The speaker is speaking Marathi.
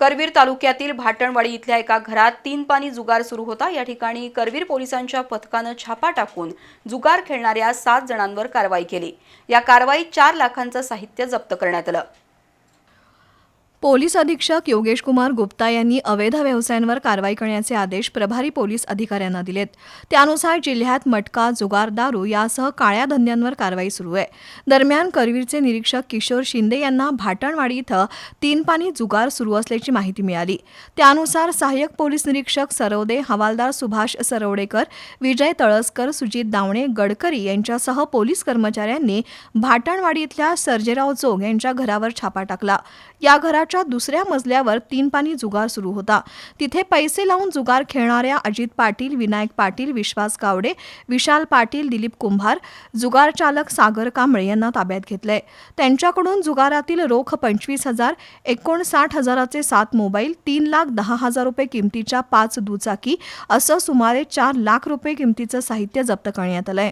करवीर तालुक्यातील भाटणवाडी इथल्या एका घरात तीन पाणी जुगार सुरू होता. या ठिकाणी करवीर पोलिसांच्या पथकानं छापा टाकून जुगार खेळणाऱ्या सात जणांवर कारवाई केली. या कारवाईत चार लाखांचं साहित्य जप्त करण्यात आलं. पोलीस अधीक्षक योगेश कुमार गुप्ता यांनी अवैध व्यवसायांवर कारवाई करण्याचे आदेश प्रभारी पोलीस अधिकाऱ्यांना दिलेत. त्यानुसार जिल्ह्यात मटका जुगार दारू यासह काळ्या धंद्यांवर कारवाई सुरू आहे. दरम्यान करवीरचे निरीक्षक किशोर शिंदे यांना भाटणवाडी इथं तीन पाणी जुगार सुरू असल्याची माहिती मिळाली. त्यानुसार सहाय्यक पोलीस निरीक्षक सरवदे हवालदार सुभाष सरवडेकर विजय तळसकर सुजित दावणे गडकरी यांच्यासह पोलीस कर्मचाऱ्यांनी भाटणवाडी इथल्या सर्जेराव जोग यांच्या घरावर छापा टाकला. या घरात घराच्या दुसऱ्या मजल्यावर तीन पाणी जुगार सुरू होता. तिथे पैसे लावून जुगार खेळणाऱ्या अजित पाटील विनायक पाटील विश्वास गावडे विशाल पाटील दिलीप कुंभार जुगार चालक सागर कांबळे यांना ताब्यात घेतलंय त्यांच्याकडून जुगारातील रोख पंचवीस हजार एकोणसाठ हजाराचे सात मोबाईल तीन लाख दहा हजार रुपये किमतीच्या पाच दुचाकी असं सुमारे चार लाख रुपये किमतीचं साहित्य जप्त करण्यात आलंय.